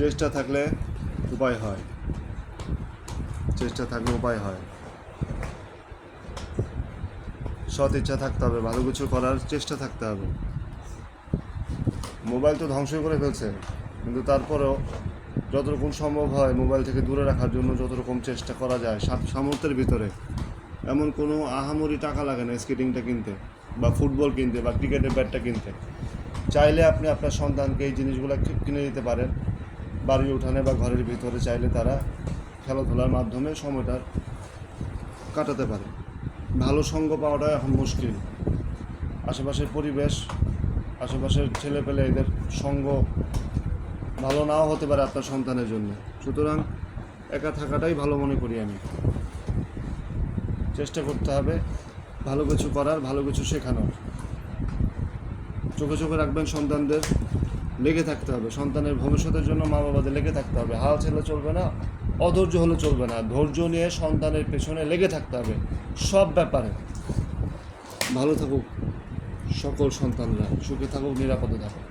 চেষ্টা থাকলে উপায় হয়। চেষ্টা থাকলে উপায় হয়। সৎ ইচ্ছা থাকতে হবে, ভালো কিছু করার চেষ্টা থাকতে হবে। মোবাইল তো ধ্বংস করে ফেলছে, কিন্তু তারপরেও যতরকম সম্ভব হয় মোবাইল থেকে দূরে রাখার জন্য যত রকম চেষ্টা করা যায় সামর্থ্যের ভিতরে। এমন কোনো আহামরি টাকা লাগে না স্কেটিংটা কিনতে, বা ফুটবল কিনতে, বা ক্রিকেটের ব্যাটটা কিনতে। চাইলে আপনি আপনার সন্তানকে এই জিনিসগুলো কিনে দিতে পারেন। বাড়ির উঠানে বা ঘরের ভিতরে চাইলে তারা খেলাধুলার মাধ্যমে সময়টা কাটাতে পারে। ভালো সঙ্গ পাওয়াটা এখন মুশকিল। আশেপাশের পরিবেশ, আশেপাশের ছেলে পেলে এদের সঙ্গ ভালো নাও হতে পারে আপনার সন্তানের জন্য। সুতরাং একা থাকাটাই ভালো মনে করি আমি। চেষ্টা করতে হবে ভালো কিছু করার, ভালো কিছু শেখানোর। চোখে চোখে রাখবেন সন্তানদের। লেগে থাকতে হবে। সন্তানের ভবিষ্যতের জন্য মা বাবাদের লেগে থাকতে হবে। হাল ছেলে চলবে না, অধৈর্য হলে চলবে না। ধৈর্য নিয়ে সন্তানের পেছনে লেগে থাকতে হবে। সব ব্যাপারে। ভালো থাকুক সকল সন্তানরা। সুখে থাকুক, নিরাপদে থাকুক।